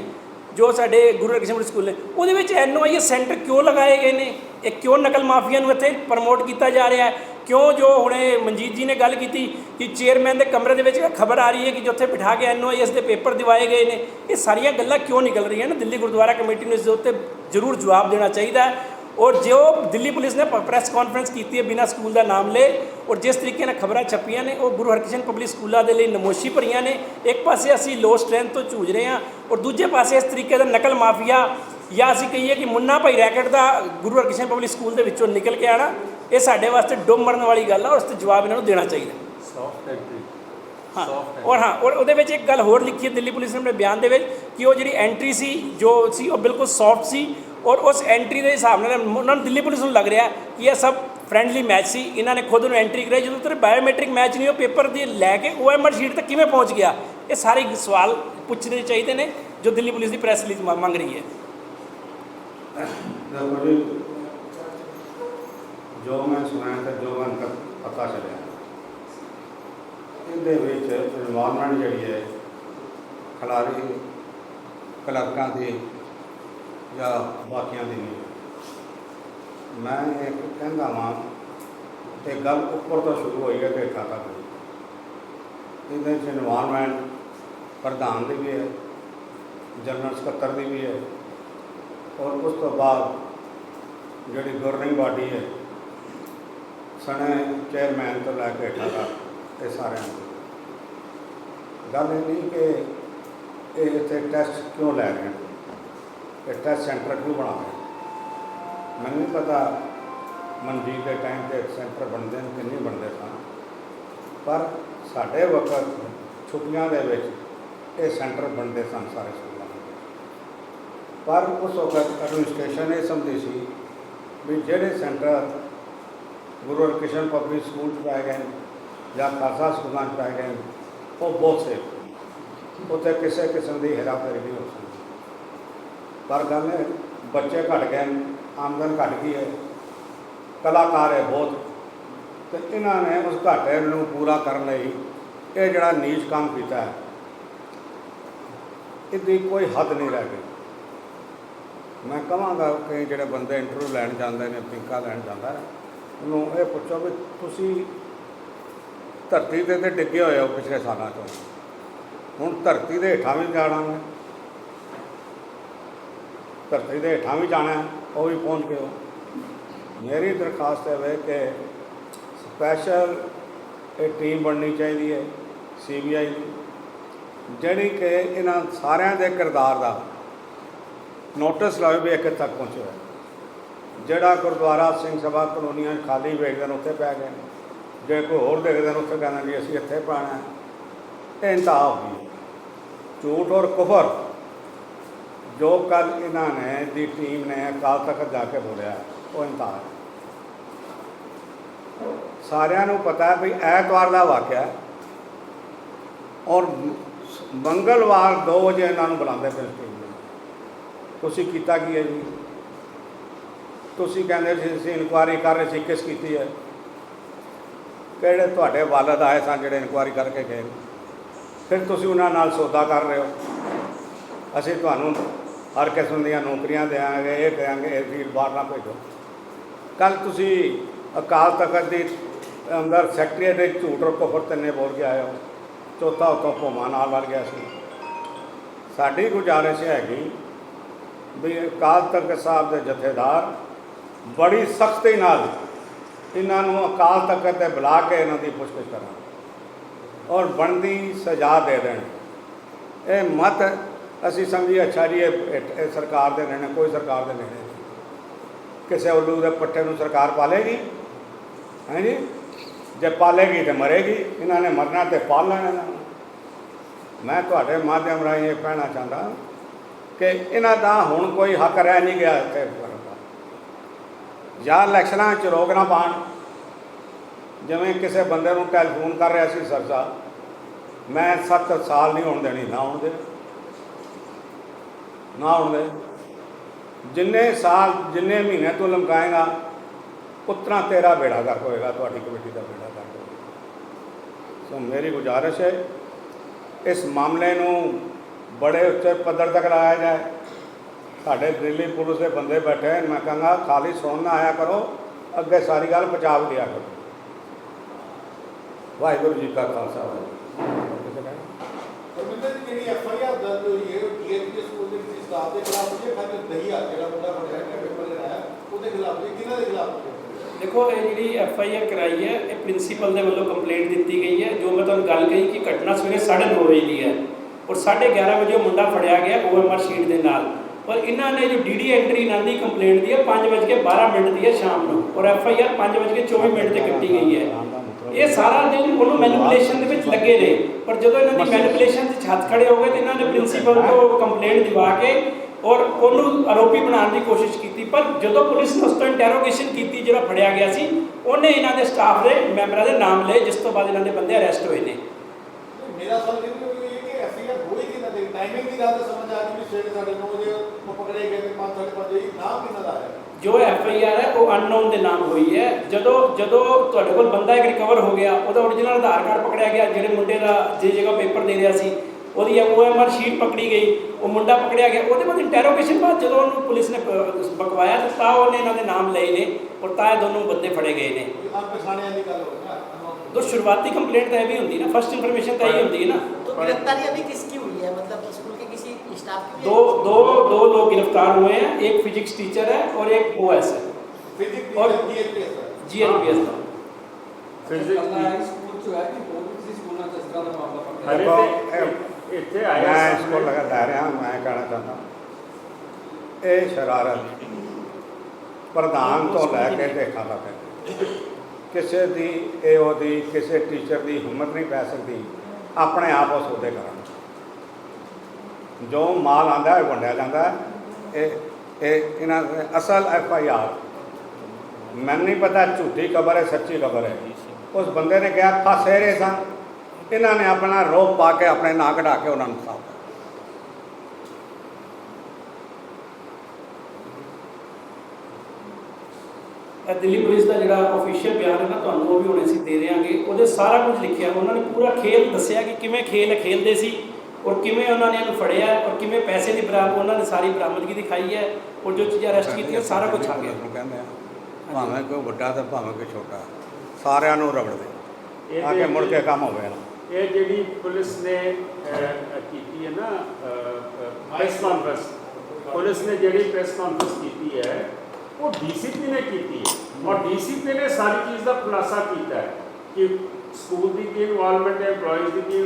ਜੋ ਸਾਡੇ ਗੁਰੂ ਹਰਕ੍ਰਿਸ਼ਨ ਸਕੂਲ ਨੇ। ਉਹਦੇ ਵਿੱਚ ਐਨਓਆਈਐਸ ਸੈਂਟਰ ਕਿਉਂ ਲਗਾਏ ਗਏ ਨੇ? ਇਹ ਕਿਉਂ ਨਕਲ ਮਾਫੀਆ ਨੂੰ ਇੱਥੇ ਪ੍ਰਮੋਟ ਕੀਤਾ ਜਾ ਰਿਹਾ ਹੈ? ਕਿਉਂ ਜੋ ਹੁਣੇ ਮਨਜੀਤ ਜੀ ਨੇ ਗੱਲ ਕੀਤੀ ਕਿ ਚੇਅਰਮੈਨ ਦੇ ਕਮਰੇ ਦੇ ਵਿੱਚ ਖਬਰ ਆ ਰਹੀ ਹੈ ਕਿ ਜਿੱਥੇ ਬਿਠਾ ਕੇ ਐਨਓਆਈਐਸ ਦੇ ਪੇਪਰ ਦਿਵਾਏ ਗਏ ਨੇ, ਇਹ ਸਾਰੀਆਂ ਗੱਲਾਂ ਕਿਉਂ ਨਿਕਲ ਰਹੀਆਂ ਨੇ? ਦਿੱਲੀ ਗੁਰਦੁਆਰਾ ਕਮੇਟੀ ਨੂੰ ਇਸ ਦੇ ਉੱਤੇ ਜ਼ਰੂਰ ਜਵਾਬ ਦੇਣਾ ਚਾਹੀਦਾ ਹੈ। ਔਰ ਜੋ ਦਿੱਲੀ ਪੁਲਿਸ ਨੇ ਪ੍ਰੈਸ ਕਾਨਫਰੰਸ ਕੀਤੀ ਹੈ ਬਿਨਾਂ ਸਕੂਲ ਦਾ ਨਾਮ ਲਏ, ਔਰ ਜਿਸ ਤਰੀਕੇ ਨਾਲ ਖਬਰਾਂ ਛਪੀਆਂ ਨੇ, ਉਹ ਗੁਰੂ ਹਰਕ੍ਰਿਸ਼ਨ ਪਬਲਿਕ ਸਕੂਲਾਂ ਦੇ ਲਈ ਨਮੋਸ਼ੀ ਭਰੀਆਂ ਨੇ। ਇੱਕ ਪਾਸੇ ਅਸੀਂ ਲੋ ਸਟਰੈਂਥ ਤੋਂ ਝੂਝ ਰਹੇ ਹਾਂ, ਔਰ ਦੂਜੇ ਪਾਸੇ ਇਸ ਤਰੀਕੇ ਦਾ ਨਕਲ ਮਾਫੀਆ ਜਾਂ ਅਸੀਂ ਕਹੀਏ ਕਿ ਮੁੰਨਾ ਭਾਈ ਰੈਕਟ ਦਾ ਗੁਰੂ ਹਰਕ੍ਰਿਸ਼ਨ ਪਬਲਿਕ ਸਕੂਲ ਦੇ ਵਿੱਚੋਂ ਨਿਕਲ ਕੇ ਆਣਾ ਇਹ ਸਾਡੇ ਵਾਸਤੇ ਡੁੱਬ ਮਰਨ ਵਾਲੀ ਗੱਲ ਆ, ਔਰ ਇਸ ਤੇ ਜਵਾਬ ਇਹਨਾਂ ਨੂੰ ਦੇਣਾ ਚਾਹੀਦਾ। ਸੌਫਟ ਹਾਂ ਔਰ ਹਾਂ ਔਰ ਉਹਦੇ ਵਿੱਚ ਇੱਕ ਗੱਲ ਹੋਰ ਲਿਖੀ ਹੈ ਦਿੱਲੀ ਪੁਲਿਸ ਨੇ ਆਪਣੇ ਬਿਆਨ ਦੇ ਵਿੱਚ ਕਿ ਉਹ ਜਿਹੜੀ ਐਂਟਰੀ ਸੀ ਜੋ ਸੀ ਉਹ ਬਿਲਕੁਲ ਸੌਫਟ ਸੀ ਔਰ ਉਸ ਐਂਟਰੀ ਦੇ ਹਿਸਾਬ ਨਾਲ ਉਹਨਾਂ ਨੂੰ ਦਿੱਲੀ ਪੁਲਿਸ ਨੂੰ ਲੱਗ ਰਿਹਾ ਕਿ ਇਹ ਸਭ ਫ੍ਰੈਂਡਲੀ ਮੈਚ ਸੀ। ਇਹਨਾਂ ਨੇ ਖੁਦ ਨੂੰ ਐਂਟਰੀ ਕਰਾਈ। ਜਦੋਂ ਤੇਰੇ ਬਾਇਓਮੈਟ੍ਰਿਕ ਮੈਚ ਨਹੀਂ ਉਹ ਪੇਪਰ ਦੀ ਲੈ ਕੇ ਓਐਮਆਰ ਸ਼ੀਟ ਤੱਕ ਕਿਵੇਂ ਪਹੁੰਚ ਗਿਆ? ਇਹ ਸਾਰੇ ਸਵਾਲ ਪੁੱਛਣੇ ਚਾਹੀਦੇ ਨੇ ਜੋ ਦਿੱਲੀ ਪੁਲਿਸ ਦੀ ਪ੍ਰੈਸ ਰਿਲੀਜ਼ ਮੰਗ ਰਹੀ ਹੈ। ਜੋ ਮੈਂ ਸੁਣਾਇਆ ਤਾਂ ਜੋ ਮੈਨੂੰ ਪਤਾ ਚੱਲਿਆ। ਇਹਦੇ ਵਿੱਚ ਇਨਵਾਇਰਨਮੈਂਟ ਜਿਹੜੀ ਹੈ ਖਿਡਾਰੀ ਕਲਰਕਾਂ ਦੀ ਜਾਂ ਬਾਕੀਆਂ ਦੀ ਨਹੀਂ ਮੈਂ ਇਹ ਕਹਿੰਦਾ ਵਾਂ ਤੇ ਗੱਲ ਉੱਪਰ ਤੋਂ ਸ਼ੁਰੂ ਹੋਈ ਹੈ ਤੇ ਹੇਠਾਂ ਤੱਕ ਇਹਦੇ ਵਿੱਚ ਇਨਵਾਇਰਨਮੈਂਟ ਪ੍ਰਧਾਨ ਦੀ ਵੀ ਹੈ, ਜਨਰਲ ਸਕੱਤਰ ਦੀ ਵੀ ਹੈ। ਔਰ ਉਸ ਤੋਂ ਬਾਅਦ ਜਿਹੜੀ ਗਵਰਨਿੰਗ ਬਾਡੀ ਹੈ, ਸਣੇ ਚੇਅਰਮੈਨ ਤੋਂ ਲੈ ਕੇ ਹੇਠਾਂ ਤੱਕ। ਇਹ ਸਾਰਿਆਂ ਨੂੰ। ਗੱਲ ਇਹ ਨਹੀਂ ਕਿ ਇਹ ਇੱਥੇ ਟੈਸਟ ਕਿਉਂ ਲੈ ਰਹੇ ਨੇ? ਇਹ ਟੈਸਟ ਸੈਂਟਰ ਕਿਉਂ ਬਣਾ ਰਹੇ ਮੈਨੂੰ ਨਹੀਂ ਪਤਾ ਮਨਜੀਤ ਦੇ ਟਾਈਮ ਤੇ ਸੈਂਟਰ ਬਣਦੇ ਨੇ ਕਿ ਨਹੀਂ ਬਣਦੇ ਸਨ। ਪਰ ਸਾਡੇ ਵਕਤ ਛੁੱਟੀਆਂ ਦੇ ਵਿੱਚ ਇਹ ਸੈਂਟਰ ਬਣਦੇ ਸਨ ਸਾਰੇ ਸਕੂਲਾਂ ਦੇ ਪਰ ਉਸ ਵਕਤ ਐਡਮਿਨਿਸਟ੍ਰੇਸ਼ਨ ਇਹ ਸਮਝੀ ਸੀ ਵੀ ਜਿਹੜੇ centre Guru Harkrishan public school 'ਚ ਪਾਏ ਗਏ ਨੇ ਜਾਂ ਖਾਲਸਾ ਸਕੂਲਾਂ 'ਚ ਪਾਏ ਗਏ, ਉਹ ਬਹੁਤ ਸੇਫ ਉੱਥੇ ਕਿਸੇ ਕਿਸਮ ਦੀ ਹੇਰਾਫੇਰੀ ਨਹੀਂ ਹੋ ਸਕਦੀ। ਪਰ ਗੱਲ ਹੈ, ਬੱਚੇ ਘਟ ਗਏ ਨੇ ਆਮਦਨ ਘਟ ਗਈ ਹੈ, ਕਲਾਕਾਰ ਹੈ ਬਹੁਤ। ਤੇ ਇਹਨਾਂ ਨੇ ਉਸ ਘਾਟੇ ਨੂੰ ਪੂਰਾ ਕਰਨ ਲਈ ਇਹ ਜਿਹੜਾ ਨੀਚ ਕੰਮ ਕੀਤਾ ਹੈ, ਇਹਦੀ ਕੋਈ ਹੱਦ ਨਹੀਂ ਰਹਿ ਗਈ। ਮੈਂ ਕਹਾਂਗਾ ਕਿ ਜਿਹੜੇ ਬੰਦੇ ਇੰਟਰਵਿਊ ਲੈਣ ਜਾਂਦੇ ਨੇ ਪਿੰਕਾ ਲੈਣ ਜਾਂਦਾ ਉਹਨੂੰ ਇਹ ਪੁੱਛੋ ਵੀ ਤੁਸੀਂ ਧਰਤੀ ਤੇ ਤੇ ਡਿੱਗੇ ਹੋਏ ਹੋ ਪਿਛਲੇ ਸਾਲਾਂ ਤੋਂ ਹੁਣ ਧਰਤੀ ਦੇ ਹੇਠਾਂ ਵੀ ਜਾਣਾ ਹੈ ਧਰਤੀ ਦੇ ਹੇਠਾਂ ਵੀ ਜਾਣਾ ਉਹ ਵੀ ਪਹੁੰਚ ਗਏ ਮੇਰੀ ਦਰਖਾਸਤ ਹੈ ਕਿ ਸਪੈਸ਼ਲ ਇਹ ਟੀਮ ਬਣਨੀ ਚਾਹੀਦੀ ਹੈ ਸੀਬੀਆਈ ਦੀ। ਜਿਹੜੀ ਕਿ ਇਹਨਾਂ ਸਾਰਿਆਂ ਦੇ ਕਿਰਦਾਰ ਦਾ ਨੋਟਿਸ ਲਾਵੇ ਵੀ ਇੱਥੇ ਤੱਕ ਪਹੁੰਚਿਆ। ਜਿਹੜਾ ਗੁਰਦੁਆਰਾ ਸਿੰਘ ਸਭਾ ਕਲੋਨੀਆਂ 'ਚ ਖਾਲੀ ਵੇਖਦੇ ਨੇ, ਉੱਥੇ ਪੈ ਗਏ ਨੇ। ਜੇ ਕੋਈ ਹੋਰ ਦੇਖਦੇ ਨੇ ਉੱਥੇ ਕਹਿੰਦੇ ਵੀ ਅਸੀਂ ਇੱਥੇ ਪਾਣਾ ਇਹ ਇੰਤਹਾ ਹੋ ਗਈ ਹੈ। ਝੂਠ ਔਰ ਕੁਫਰ, ਜੋ ਕੱਲ ਇਹਨਾਂ ਨੇ, ਦੀ ਟੀਮ ਨੇ ਅਕਾਲ ਤਖਤ ਜਾ ਕੇ ਬੋਲਿਆ, ਉਹ ਇੰਤਹਾ ਹੈ। ਸਾਰਿਆਂ ਨੂੰ ਪਤਾ ਵੀ ਐਤਵਾਰ ਦਾ ਵਾਕਿਆ ਔਰ ਮੰਗਲਵਾਰ 2 ਵਜੇ ਇਹਨਾਂ ਨੂੰ ਬੁਲਾਉਂਦੇ ਫਿਰ ਤੁਸੀਂ ਕੀਤਾ ਕੀ ਹੈ ਜੀ? ਤੁਸੀਂ ਕਹਿੰਦੇ ਸੀ, ਅਸੀਂ ਇਨਕੁਆਰੀ ਕਰ ਰਹੇ ਸੀ, ਕਿਸ ਕੀਤੀ ਹੈ? ਕਿਹੜੇ ਤੁਹਾਡੇ ਵਾਲਦ ਆਏ ਸਨ ਜਿਹੜੇ ਇਨਕੁਆਇਰੀ ਕਰਕੇ ਗਏ? ਨੇ? ਫਿਰ ਤੁਸੀਂ ਉਹਨਾਂ ਨਾਲ ਸੌਦਾ ਕਰ ਰਹੇ ਹੋ। ਅਸੀਂ ਤੁਹਾਨੂੰ ਹਰ ਕਿਸਮ ਦੀਆਂ ਨੌਕਰੀਆਂ ਦੇਵਾਂਗੇ ਇਹ ਦੇਵਾਂਗੇ ਇਹ ਫੀਲ ਬਾਹਰ ਨਾ ਭੇਜੋ। ਕੱਲ ਤੁਸੀਂ ਅਕਾਲ ਤਖਤ ਦੀ ਅੰਦਰ ਸੈਕਟਰੀ ਦੇ ਝੂਠ ਔਰ ਕੁਫਰ ਤੰਨੇ ਬੋਲ ਕੇ ਆਏ ਹੋ। ਚੌਥਾ ਉਤੋਂ ਭੋਮਾ ਨਾਲ ਵੜ ਗਿਆ ਸੀ। ਸਾਡੀ ਗੁਜ਼ਾਰਿਸ਼ ਹੈਗੀ ਵੀ ਅਕਾਲ ਤਖਤ ਸਾਹਿਬ ਦੇ ਜਥੇਦਾਰ ਬੜੀ ਸਖਤੀ ਨਾਲ ਇਹਨਾਂ ਨੂੰ ਅਕਾਲ ਤਖਤ ਤੇ ਬੁਲਾ ਕੇ ਇਹਨਾਂ ਦੀ ਪੁੱਛਗਿੱਛ ਕਰਾਂ ਔਰ ਬਣਦੀ ਸਜ਼ਾ ਦੇ ਦੇਣ। ਇਹ ਮਤ ਅਸੀਂ ਸਮਝੀਏ, ਅੱਛਾ ਜੀ, ਇਹ ਸਰਕਾਰ ਦੇ ਨਿਰਣੇ ਕੋਈ ਸਰਕਾਰ ਦੇ ਨਿਰਣੇ ਨਹੀਂ। ਕਿਸੇ ਉੱਲੂ ਦੇ ਪੱਠੇ ਨੂੰ ਸਰਕਾਰ ਪਾਲੇਗੀ। ਹੈ ਜੀ? ਜੇ ਪਾਲੇਗੀ ਤੇ ਮਰੇਗੀ। ਇਹਨਾਂ ਨੇ ਮਰਨਾ ਤੇ ਪਾਲ ਲੈਣਾ ਇਹਨਾਂ ਨੂੰ। ਮੈਂ ਤੁਹਾਡੇ ਮਾਧਿਅਮ ਰਾਹੀਂ ਇਹ ਕਹਿਣਾ ਚਾਹੁੰਦਾ ਕਿ ਇਹਨਾਂ ਦਾ ਹੁਣ ਕੋਈ ਹੱਕ ਰਹਿ ਨਹੀਂ ਗਿਆ ਇੱਥੇ। ਜਾਂ ਇਲੈਕਸ਼ਨਾਂ 'ਚ ਰੋਕ ਨਾ ਪਾਣ ਜਿਵੇਂ ਕਿਸੇ ਬੰਦੇ ਨੂੰ ਟੈਲੀਫੋਨ ਕਰ ਰਿਹਾ ਸੀ ਸਰਸਾ, ਮੈਂ 7 ਸਾਲ ਨਹੀਂ ਹੋਣ ਦੇਣੀ, ਨਾ ਹੋਣ ਦੇ। ਨਾ ਹੋਣ ਦੇ। ਜਿੰਨੇ ਸਾਲ, ਜਿੰਨੇ ਮਹੀਨੇ ਤੋਂ ਲਮਕਾਏਗਾ, ਉਤਨਾ ਤੇਰਾ ਬੇੜਾ ਕਰ ਹੋਏਗਾ, ਤੁਹਾਡੀ ਕਮੇਟੀ ਦਾ ਬੇੜਾ ਕਰ ਹੋਏਗਾ। ਸੋ ਮੇਰੀ ਗੁਜ਼ਾਰਿਸ਼ ਹੈ, ਇਸ ਮਾਮਲੇ ਨੂੰ ਬੜੇ ਉੱਚੇ ਪੱਧਰ ਤੱਕ ਲਾਇਆ ਜਾਏ। ਸਾਡੇ ਦਿੱਲੀ ਪੁਲਿਸ ਦੇ ਬੰਦੇ ਬੈਠੇ ਹਨ ਮੈਂ ਕਹਾਂਗਾ ਖਾਲੀ ਸੁਣਨ ਨਾ ਆਇਆ ਕਰੋ ਅੱਗੇ ਸਾਰੀ ਗੱਲ ਵੀ ਦਿਆ ਕਰੋ। ਵਾਹਿਗੁਰੂ ਜੀ ਕਾ ਖਾਲਸਾ। ਪਰਮਿੰਦਰ ਜੀ ਜਿਹੜੀ ਐਫ ਆਈ ਆਰ ਦਰਜ ਹੋਈ ਹੈ ਉਹ ਡੀਐਸਪੀ ਸਕੂਲ ਦੇ ਕਿਸੇ ਸਟਾਫ ਦੇ ਖਿਲਾਫ ਹੋਈ ਹੈ। ਖਾਲੀ ਦਹੀਆ ਜਿਹੜਾ ਮੁੰਡਾ ਫੜਿਆ ਗਿਆ ਪੇਪਰ ਲਗਾਇਆ ਉਹਦੇ ਖਿਲਾਫ ਹੋਈ ਕਿਹਨਾਂ ਦੇ ਖਿਲਾਫ ਹੋਈ ਹੈ? ਦੇਖੋ ਇਹ ਜਿਹੜੀ ਐਫ ਆਈ ਆਰ ਕਰਾਈ ਹੈ ਇਹ ਪ੍ਰਿੰਸੀਪਲ ਦੇ ਵੱਲੋਂ ਕੰਪਲੇਂਟ ਦਿੱਤੀ ਗਈ ਹੈ। ਜੋ ਮੈਂ ਤੁਹਾਨੂੰ ਗੱਲ ਕਹੀ ਕਿ ਘਟਨਾ ਸਵੇਰੇ 9:30 ਵਜੇ ਦੀ ਹੈ ਔਰ 11:30 ਵਜੇ ਉਹ ਮੁੰਡਾ ਫੜਿਆ ਗਿਆ ਓਐਮਆਰ ਸ਼ੀਟ ਦੇ ਨਾਲ। ਔਰ ਇਹਨਾਂ ਨੇ ਜੋ ਡੀਡੀ ਐਂਟਰੀ ਇਹਨਾਂ ਦੀ ਕੰਪਲੇਂਟ ਦੀ ਹੈ 5:12 ਮਿੰਟ ਦੀ ਹੈ ਸ਼ਾਮ ਨੂੰ। ਔਰ ਐਫ ਆਈ ਆਰ 5:24 ਮਿੰਟ ਤੇ ਕੱਟੀ ਗਈ ਹੈ। ਇਹ ਸਾਰਾ ਦਿਨ ਉਹਨੂੰ ਮੈਨੀਪੂਲੇਸ਼ਨ ਦੇ ਵਿੱਚ ਲੱਗੇ ਰਹੇ। ਪਰ ਜਦੋਂ ਇਹਨਾਂ ਦੀ ਮੈਨੀਪੂਲੇਸ਼ਨ 'ਚ ਹੱਥ ਖੜੇ ਹੋ ਗਏ ਤੇ ਇਹਨਾਂ ਨੇ ਪ੍ਰਿੰਸੀਪਲ ਤੋਂ ਕੰਪਲੇਂਟ ਦਿਵਾ ਕੇ ਔਰ ਉਹਨੂੰ ਆਰੋਪੀ ਬਣਾਉਣ ਦੀ ਕੋਸ਼ਿਸ਼ ਕੀਤੀ। ਪਰ ਜਦੋਂ ਪੁਲਿਸ ਨੇ ਉਸ ਤੋਂ ਇੰਟਰੋਗੇਸ਼ਨ ਕੀਤੀ ਜਿਹੜਾ ਫੜਿਆ ਗਿਆ ਸੀ ਉਹਨੇ ਇਹਨਾਂ ਦੇ ਸਟਾਫ ਦੇ ਮੈਂਬਰਾਂ ਦੇ ਨਾਮ ਲਏ ਜਿਸ ਤੋਂ ਬਾਅਦ ਇਹਨਾਂ ਦੇ ਬੰਦੇ ਅਰੈਸਟ ਹੋਏ ਨੇ। ਮੇਰਾ ਸਵਾਲ ਇਹ ਹੈ ਕਿ ਐਫ ਆਈ ਆਰ ਹੋਈ ਕਿਹਨਾਂ ਦੇ ਟਾਈਮਿੰਗ ਦੀ ਗੱਲ ਤਾਂ ਸਮਝ ਆ ਗਈ ਵੀ ਸਵੇਰੇ 9:30 ਵਜੇ ਉਹ ਪਕੜੇ ਗਏ ਤੇ 5:30 ਵਜੇ ਨਾਮ ਕਿਹਨਾਂ ਦਾ ਹੈ ਜੋ ਐਫ ਆਈ ਆਰ ਹੈ ਉਹ ਅਨਨੋਨ ਦੇ ਨਾਮ ਹੋਈ ਹੈ ਜਦੋਂ ਜਦੋਂ ਤੁਹਾਡੇ ਕੋਲ ਬੰਦਾ ਇੱਕ ਰਿਕਵਰ ਹੋ ਗਿਆ ਉਹਦਾ ਓਰੀਜਨਲ ਆਧਾਰ ਕਾਰਡ ਪਕੜਿਆ ਗਿਆ ਜਿਹੜੇ ਮੁੰਡੇ ਦਾ ਜੇ ਜਗ੍ਹਾ ਪੇਪਰ ਦੇ ਰਿਹਾ ਸੀ ਉਹਦੀ ਓ ਐਮ ਆਰ ਸ਼ੀਟ ਪਕੜੀ ਗਈ ਉਹ ਮੁੰਡਾ ਪਕੜਿਆ ਗਿਆ ਉਹਦੇ ਬਾਅਦ ਇੰਟਰੋਗੇਸ਼ਨ ਬਾਅਦ ਜਦੋਂ ਉਹਨੂੰ ਪੁਲਿਸ ਨੇ ਪ- ਬਕਵਾਇਆ ਤਾਂ ਤਾਂ ਉਹਨੇ ਇਹਨਾਂ ਦੇ ਨਾਮ ਲਏ ਨੇ ਔਰ ਤਾਂ ਇਹ ਦੋਨੋਂ ਬੰਦੇ ਫੜੇ ਗਏ ਨੇ ਆਪ ਪਛਾਣਿਆਂ ਦੀ ਗੱਲ ਹੋਵੇ ਨਾ ਅਨੋਨ तो शुरुआती कंप्लेंट तो ये भी होती है ना फर्स्ट इन्फॉर्मेशन तो यही होती है ना तो गिरफ्तारी अभी किसकी दो दो दो लोग गिरफ्तार हुए हैं एक फिजिक्स टीचर है और एक ओएस है ਫਿਜ਼ਿਕਸ ਔਰ- ਦੀ ਜੀਐਸਪੀਐਸ ਹੈ जीएलपीएस का ਫਿਜ਼ਿਕਸ ਸਕੂਲ ਚ ਹੈ ਕਿ ਹੋਰ ਵੀ ਕਿਸੇ ਸਕੂਲਾਂ ਚ ਇਸ ਤਰ੍ਹਾਂ ਦਾ ਮਾਮਲਾ ਪਕੜਿਆ ਹਲੇ ਦੇਖੋ, ਤੇ ਇੱਥੇ ਆਇਆ ਮੈਂ ਇਸ ਸਾਹਮਣੇ। ਕੋਲ ਲਗਾ ਲੈ ਰਿਹਾ ਮੈਂ ਕਹਿਣਾ ਚਾਹੁੰਦਾ ਇਹ ਸ਼ਰਾਰਤ ਪ੍ਰਧਾਨ ਤੋਂ ਲੈ ਕੇ ਦੇਖਾਂ ਤੱਕ ਕਿਸੇ ਦੀ ਏਓ ਦੀ ਕਿਸੇ ਟੀਚਰ ਦੀ ਹਿੰਮਤ ਨਹੀਂ ਪੈ ਸਕਦੀ ਆਪਣੇ ਆਪ ਉਹ ਸੌਦੇ ਕਰਨ ਜੋ ਮਾਲ ਆਂਦਾ ਹੈ ਵੰਡਿਆ ਜਾਂਦਾ ਹੈ। ਇਹ ਇਹ ਇਹਨਾਂ ਅਸਲ ਐਫ ਆਈ ਆਰ। ਮੈਨੂੰ ਨਹੀਂ ਪਤਾ, ਝੂਠੀ ਖਬਰ ਹੈ, ਸੱਚੀ ਖਬਰ ਹੈ। ਉਸ ਬੰਦੇ ਨੇ ਕਿਹਾ, ਫਸੇ ਰਹੇ ਸਨ ਇਹਨਾਂ ਨੇ ਆਪਣਾ ਰੋਪ ਪਾ ਕੇ ਆਪਣੇ ਨਾਂ ਕਢਾ ਕੇ ਉਹਨਾਂ ਨੂੰ ਸਾਫ਼ ਦਿੱਲੀ ਪੁਲਿਸ ਦਾ ਜਿਹੜਾ ਅਫੀਸ਼ੀਅਲ ਬਿਆਨ ਹੈ ਨਾ, ਤੁਹਾਨੂੰ ਉਹ ਵੀ ਹੁਣੇ ਅਸੀਂ ਦੇ ਦੇਵਾਂਗੇ। ਉਹਦੇ ਸਾਰਾ ਕੁਝ ਲਿਖਿਆ। ਉਹਨਾਂ ਨੇ ਪੂਰਾ ਖੇਲ ਦੱਸਿਆ ਕਿ ਕਿਵੇਂ ਖੇਲ ਖੇਲਦੇ ਸੀ। ਔਰ ਕਿਵੇਂ ਉਹਨਾਂ ਨੇ ਇਹਨੂੰ ਫੜਿਆ ਔਰ ਕਿਵੇਂ ਪੈਸੇ ਦੀ ਬਰਾਮਦ ਉਹਨਾਂ ਨੇ ਸਾਰੀ ਬਰਾਮਦਗੀ ਦਿਖਾਈ ਹੈ ਔਰ ਜੋ ਚੀਜ਼ਾਂ ਅਰੈਸਟ ਕੀਤੀਆਂ ਸਾਰਾ ਕੁਝ ਆ ਗਿਆ। ਕਹਿੰਦੇ ਆ ਭਾਵੇਂ ਕੋਈ ਵੱਡਾ ਤੇ ਭਾਵੇਂ ਕੋਈ ਛੋਟਾ ਸਾਰਿਆਂ ਨੂੰ ਰਗੜ ਦੇ ਆ ਕੇ ਮੁੜ ਕੇ ਕੰਮ ਹੋਵੇ ਨਾ। ਇਹ ਜਿਹੜੀ ਪੁਲਿਸ ਨੇ ਕੀਤੀ ਹੈ ਨਾ ਪ੍ਰੈਸ ਕਾਨਫਰੰਸ ਪੁਲਿਸ ਨੇ ਜਿਹੜੀ ਪ੍ਰੈਸ ਕਾਨਫਰੰਸ ਕੀਤੀ ਹੈ ਉਹ ਡੀਸੀਪੀ ਨੇ ਕੀਤੀ ਹੈ। ਔਰ ਡੀਸੀਪੀ ਨੇ ਸਾਰੀ ਚੀਜ਼ ਦਾ ਖੁਲਾਸਾ ਕੀਤਾ ਹੈ ਕਿ ਸਕੂਲ ਦੀ ਕੀ ਇਨਵੋਲਵਮੈਂਟ ਹੈ EMPLOYEES ਦੀ ਕੀ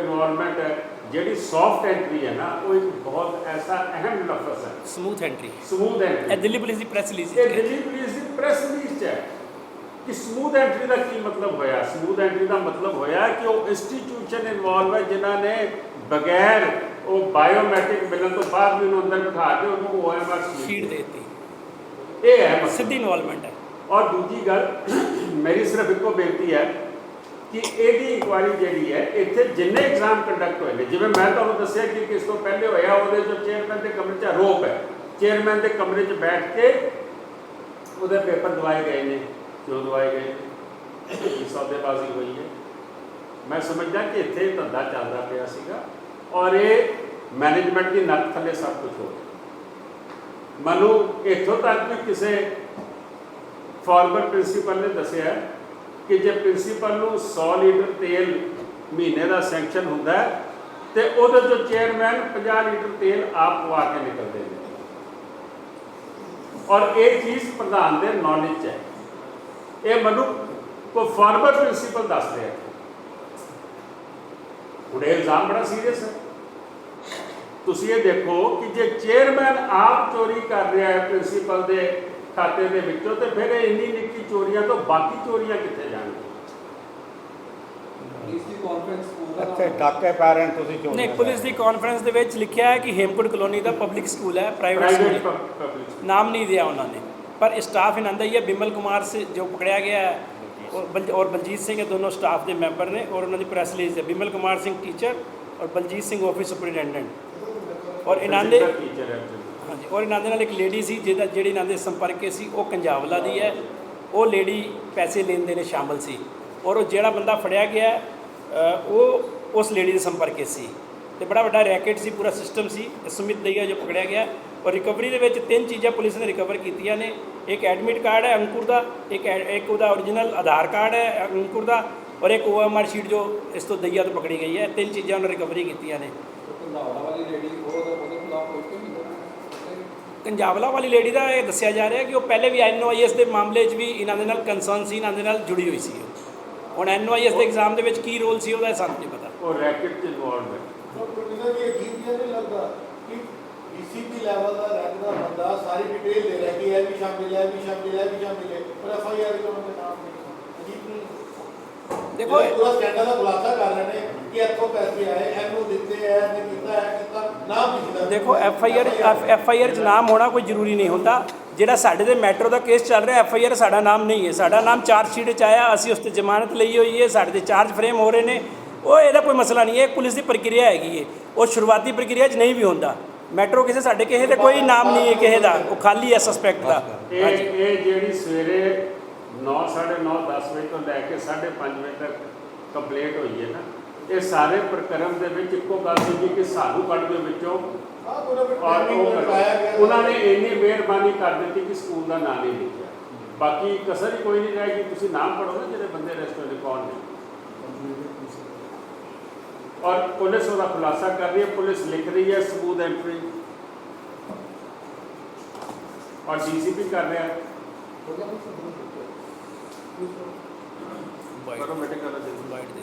ਇਨਵੋਲਵਮੈਂਟ ਹੈ ਜਿਹੜੀ ਸੌਫਟ ਐਂਟਰੀ ਹੈ ਨਾ ਉਹ ਇੱਕ ਬਹੁਤ ਐਸਾ ਅਹਿਮ ਲਫ਼ਜ਼ ਹੈ। ਸਮੂਥ ਐਂਟਰੀ ਸਮੂਥ ਇਹ ਐਂਟਰੀ ਦਿੱਲੀ ਪੁਲਿਸ ਦੀ ਪ੍ਰੈਸ ਰਿਲੀਜ਼ ਇਹ ਦਿੱਲੀ ਪੁਲਿਸ ਦੀ ਪ੍ਰੈਸ ਰਿਲੀਜ਼ ਹੈ। ਕਿ ਸਮੂਥ ਐਂਟਰੀ ਦਾ ਕੀ ਮਤਲਬ ਹੋਇਆ? ਸਮੂਥ ਐਂਟਰੀ ਦਾ ਮਤਲਬ ਹੋਇਆ ਕਿ ਉਹ ਇੰਸਟੀਟਿਊਸ਼ਨ ਇਨਵੋਲਵ ਹੈ ਜਿਨ੍ਹਾਂ ਨੇ ਬਗੈਰ ਉਹ ਬਾਇਓਮੈਟ੍ਰਿਕ ਮਿਲਣ ਤੋਂ ਬਾਅਦ ਵੀ ਉਹਨੂੰ ਅੰਦਰ ਬਿਠਾ ਕੇ ਉਹਨੂੰ ਓਐਮਆਰ ਸ਼ੀਟ ਦੇ ਦਿੱਤੀ। ਇਹ ਹੈ ਸਿੱਧੀ ਇਨਵੋਲਵਮੈਂਟ ਹੈ। ਔਰ ਦੂਜੀ ਗੱਲ ਮੇਰੀ ਸਿਰਫ ਇੱਕੋ ਬੇਨਤੀ ਹੈ ਕਿ ਇਹਦੀ ਇਨਕੁਆਇਰੀ ਜਿਹੜੀ ਹੈ, ਇੱਥੇ ਜਿੰਨੇ ਐਗਜ਼ਾਮ ਕੰਡਕਟ ਹੋਏ ਨੇ, ਜਿਵੇਂ ਮੈਂ ਤੁਹਾਨੂੰ ਦੱਸਿਆ ਕਿ ਕਿਸ ਤੋਂ ਪਹਿਲੇ ਹੋਇਆ, ਉਹਦੇ ਜੋ ਚੇਅਰਮੈਨ ਦੇ ਕਮਰੇ 'ਚ ਰੋਪ ਹੈ। ਚੇਅਰਮੈਨ ਦੇ ਕਮਰੇ 'ਚ ਬੈਠ ਕੇ ਉਹਦੇ ਪੇਪਰ ਦਵਾਏ ਗਏ ਨੇ। ਕਿਉਂ ਦਵਾਏ ਗਏ? ਨੇ ਇਹ ਸੌਦੇਬਾਜ਼ੀ ਹੋਈ ਹੈ। ਮੈਂ ਸਮਝਦਾ ਕਿ ਇੱਥੇ ਧੰਦਾ ਚੱਲਦਾ ਪਿਆ ਸੀਗਾ ਔਰ ਇਹ ਮੈਨੇਜਮੈਂਟ ਦੀ ਨੱਕ ਥੱਲੇ ਸਭ ਕੁਝ ਹੋ ਗਿਆ। ਮਨੂ ਇੱਥੋਂ ਤੱਕ ਵੀ ਕਿਸੇ ਫਾਰਮਰ ਪ੍ਰਿੰਸੀਪਲ ਨੇ ਦੱਸਿਆ ਕਿ ਜੇ ਪ੍ਰਿੰਸੀਪਲ ਨੂੰ 100 ਲੀਟਰ ਤੇਲ ਮਹੀਨੇ ਦਾ ਸੈਂਕਸ਼ਨ ਹੁੰਦਾ ਹੈ, ਤੇ ਉਹਦੇ ਚੋਂ ਚੇਅਰਮੈਨ 50 ਲੀਟਰ ਤੇਲ ਆਪ ਪਵਾ ਕੇ ਨਿਕਲਦੇ ਨੇ। ਔਰ ਇਹ ਚੀਜ਼ ਪ੍ਰਧਾਨ ਦੇ ਨੌਲੇਜ ਹੈ। ਇਹ ਮੈਨੂੰ ਕੋ ਫਾਰਮਰ ਪ੍ਰਿੰਸੀਪਲ ਦੱਸ ਰਿਹਾ ਹੁਣ ਇਹ ਇਲਜ਼ਾਮ ਬੜਾ ਸੀਰੀਅਸ ਹੈ। ਤੁਸੀਂ ਇਹ ਦੇਖੋ ਕਿ ਜੇ ਚੇਅਰਮੈਨ ਆਪ ਚੋਰੀ ਕਰ ਰਿਹਾ ਹੈ ਪ੍ਰਿੰਸੀਪਲ ਦੇ ਖਾਤੇ ਦੇ ਵਿੱਚੋਂ ਤੇ ਫਿਰ ਇਹ ਇੰਨੀ ਨਿੱਕੀ ਚੋਰੀਆਂ ਤੋਂ ਬਾਕੀ ਚੋਰੀਆਂ ਕਿੱਥੇ ਜਾਣਗੀਆਂ ਇਸ ਦੀ ਕਾਨਫਰੰਸ ਸਕੂਲ ਦਾ ਇੱਥੇ ਨਾਮ ਡਾਕੇ ਪੈ ਰਹੇ ਨੇ ਤੁਸੀਂ ਚੋਰੀਆਂ ਨਹੀਂ ਪੁਲਿਸ ਦੀ ਕਾਨਫਰੰਸ ਦੇ ਵਿੱਚ ਲਿਖਿਆ ਹੈ ਕਿ ਹੇਮਕੁੰਟ ਕਲੋਨੀ ਦਾ ਪਬਲਿਕ ਸਕੂਲ ਹੈ ਪ੍ਰਾਈਵੇਟ ਪ੍ਰਾਈਵੇਟ ਸਕੂਲ ਪਬਲਿਕ ਨਾਮ नहीं दिया उन्होंने पर स्टाफ इन अंदर ही है बिमल कुमार से जो पकड़ाया गया है और बल, और बलजीत सिंह ये दोनों स्टाफ के मैंबर ने और उन्होंने प्रेस रिलीज है बिमल कुमार सिंह टीचर और बलजीत सिंह ऑफिस सुपरिटेंडेंट और ਇਹਨਾਂ ਦੇ ਟੀਚਰ ਹੈ ਹਾਂਜੀ ਔਰ ਇਹਨਾਂ ਦੇ ਨਾਲ ਇੱਕ ਲੇਡੀ ਸੀ ਜਿਹਦਾ ਜਿਹੜੀ ਇਹਨਾਂ ਦੇ ਸੰਪਰਕ ਸੀ, ਉਹ ਕੰਜਾਵਲਾ ਦੀ ਹੈ। ਉਹ ਲੇਡੀ ਪੈਸੇ ਲੈਣ ਦੇ ਨੇ ਸ਼ਾਮਲ ਸੀ। ਔਰ ਉਹ ਜਿਹੜਾ ਬੰਦਾ ਫੜਿਆ ਗਿਆ ਉਹ ਉਸ ਲੇਡੀ ਦੇ ਸੰਪਰਕ 'ਚ ਸੀ। ਤੇ ਬੜਾ ਵੱਡਾ ਰੈਕੇਟ ਸੀ, ਪੂਰਾ ਸਿਸਟਮ ਸੀ। ਸੁਮਿਤ ਦਈਆ ਜੋ ਪਕੜਿਆ ਗਿਆ। ਔਰ ਰਿਕਵਰੀ ਦੇ ਵਿੱਚ ਤਿੰਨ ਚੀਜ਼ਾਂ ਪੁਲਿਸ ਨੇ ਰਿਕਵਰ ਕੀਤੀਆਂ ਨੇ। ਇੱਕ ਐਡਮਿਟ ਕਾਰਡ ਹੈ ਅੰਕੁਰ ਦਾ, ਇੱਕ ਐ- ਇੱਕ ਉਹਦਾ origignal ਆਧਾਰ ਕਾਰਡ ਹੈ ਅੰਕੁਰ ਦਾ, ਔਰ ਇੱਕ ਓਐਮਆਰ ਸ਼ੀਟ ਜੋ ਇਸ ਤੋਂ ਦਈਆ ਤੋਂ ਪਕੜੀ ਗਈ ਹੈ। ਤਿੰਨ ਚੀਜ਼ਾਂ ਉਹਨਾਂ ਰਿਕਵਰੀ ਕੀਤੀਆਂ ਨੇ ਕੰਧਾਵੜਾ ਵਾਲੀ ਲੇਡੀ ਉਹ ਉਹਦੇ ਉਹਦੇ ਖਿਲਾਫ ਕੋਈ ਕਿ ਨਹੀਂ ਕੰਜਾਵਲਾ ਵਾਲੀ ਲੇਡੀ ਦਾ ਇਹ ਦੱਸਿਆ ਜਾ ਰਿਹਾ ਕਿ ਉਹ ਪਹਿਲੇ ਵੀ ਐਨਓਆਈਐਸ ਦੇ ਮਾਮਲੇ 'ਚ ਵੀ ਇਹਨਾਂ ਦੇ ਨਾਲ ਕੰਸਰਨ ਸੀ ਇਹਨਾਂ ਦੇ ਨਾਲ ਜੁੜੀ ਹੋਈ ਸੀ ਉਹ। ਹੁਣ ਐਨਓਆਈਐਸ ਦੇ ਐਗਜ਼ਾਮ ਦੇ ਵਿੱਚ ਕੀ ਰੋਲ ਸੀ ਉਹਦਾ ਸਾਨੂੰ ਨਹੀਂ ਪਤਾ। ਉਹ ਰੈਕਟ ਚ ਇਨਵੋਲਵ ਹੈ। ਪ੍ਰੋਫੈਸਰ ਜੀ ਅਜੀਬ ਜਿਹਾ ਨਹੀਂ ਲੱਗਦਾ ਕਿ ਡੀਸੀਪੀ ਲੈਵਲ ਦਾ ਰੈਂਕ ਦਾ ਬੰਦਾ ਸਾਰੀ ਡਿਟੇਲ ਦੇ ਰਿਹਾ ਕਿ ਇਹ ਵੀ ਸ਼ਾਮਿਲ ਹੈ ਇਹ ਵੀ ਸ਼ਾਮਿਲ ਹੈ ਇਹ ਵੀ ਸ਼ਾਮਿਲ ਹੈ। ਪਰ ਐਫ ਆਈ ਆਰ ਕੋਲ ਉਹਦੇ ਨਾਮ ਨਹੀਂ। ਅਜੀਬ ਨਹੀਂ ਦੇਖੋ ਇਹ ਪੂਰਾ ਸਕੈਂਡਲ ਦਾ ਖੁਲਾਸਾ ਕਰ ਰਹੇ ਨੇ। ਕਿ ਇੱਥੋਂ ਪੈਸੇ ਆਏ ਇਹਨੂੰ ਦਿੱਤੇ ਐ ਇਹਨੇ ਕੀਤਾ ਹੈ ਕੀਤਾ ਨਾਮ ਨਹੀਂ ਦਾ ਦੇਖੋ F I R F I R 'ਚ ਨਾਮ ਹੋਣਾ ਕੋਈ ਜ਼ਰੂਰੀ ਨਹੀਂ ਹੁੰਦਾ। ਜਿਹੜਾ ਸਾਡੇ ਦੇ ਮੈਟਰੋ ਦਾ ਕੇਸ ਚੱਲ ਰਿਹਾ ਐਫ ਆਈ ਆਰ ਸਾਡਾ ਨਾਮ ਨਹੀਂ ਹੈ। ਸਾਡਾ ਨਾਮ ਚਾਰਜ ਸ਼ੀਟ 'ਚ ਆਇਆ ਅਸੀਂ ਉਸ ਤੇ ਜ਼ਮਾਨਤ ਲਈ ਹੋਈ ਹੈ ਸਾਡੇ ਤੇ ਚਾਰਜ ਫਰੇਮ ਹੋ ਰਹੇ ਨੇ। ਉਹ ਇਹਦਾ ਕੋਈ ਮਸਲਾ ਨਹੀਂ ਹੈ ਇਹ ਪੁਲਿਸ ਦੀ ਪ੍ਰਕਿਰਿਆ ਹੈਗੀ ਹੈ। ਉਹ ਸ਼ੁਰੂਆਤੀ ਪ੍ਰਕਿਰਿਆ 'ਚ ਨਹੀਂ ਵੀ ਹੁੰਦਾ। ਮੈਟਰੋ ਕਿਸੇ ਸਾਡੇ ਕਿਸੇ ਤੇ ਕੋਈ ਨਾਮ ਨਹੀਂ ਹੈ ਕਿਸੇ ਦਾ। ਉਹ ਖਾਲੀ ਹੈ ਸਸਪੈਕਟ ਦਾ। ਇਹ ਇਹ ਜਿਹੜੀ ਸਵੇਰੇ 9 9:30 10 ਵਜੇ ਤੋਂ ਲੈ ਕੇ 5:30 ਵਜੇ ਤੱਕ ਕੰਪਲੀਟ ਹੋਈ ਹੈ ਨਾ। ਇਹ ਸਾਰੇ ਪ੍ਰਕਰਮ ਦੇ ਵਿੱਚ ਇੱਕੋ ਗੱਲ ਸੀ ਕਿ ਸਾਨੂੰ ਕੱਢ ਦਿਓ ਵਿੱਚੋਂ ਔਰ ਉਹਨਾਂ ਨੇ ਇੰਨੀ ਮਿਹਰਬਾਨੀ ਕਰ ਦਿੱਤੀ ਕਿ ਸਕੂਲ ਦਾ ਨਾਂ ਨਹੀਂ ਲਿਖਿਆ। ਬਾਕੀ ਕਸਰ ਹੀ ਕੋਈ ਨਹੀਂ ਰਹਿ ਗਈ। ਤੁਸੀਂ ਨਾਮ ਪੜੋ ਨਾ ਜਿਹੜੇ ਬੰਦੇ ਰੈਸਟੋਰੈਂਟ ਦੇ ਕੌਣ ਨੇ। ਔਰ ਪੁਲਿਸ ਉਹਦਾ ਖੁਲਾਸਾ ਕਰ ਰਹੀ ਹੈ। ਪੁਲਿਸ ਲਿਖ ਰਹੀ ਹੈ ਸਬੂਤ ਐਂਟਰੀ। ਔਰ ਡੀਸੀਪੀ ਕਰ ਰਿਹਾ। ਹੈ ਕਰੋ ਬੇਟੇ ਕਰੋ ਜੀ ਬਾਈਟ ਦੇ।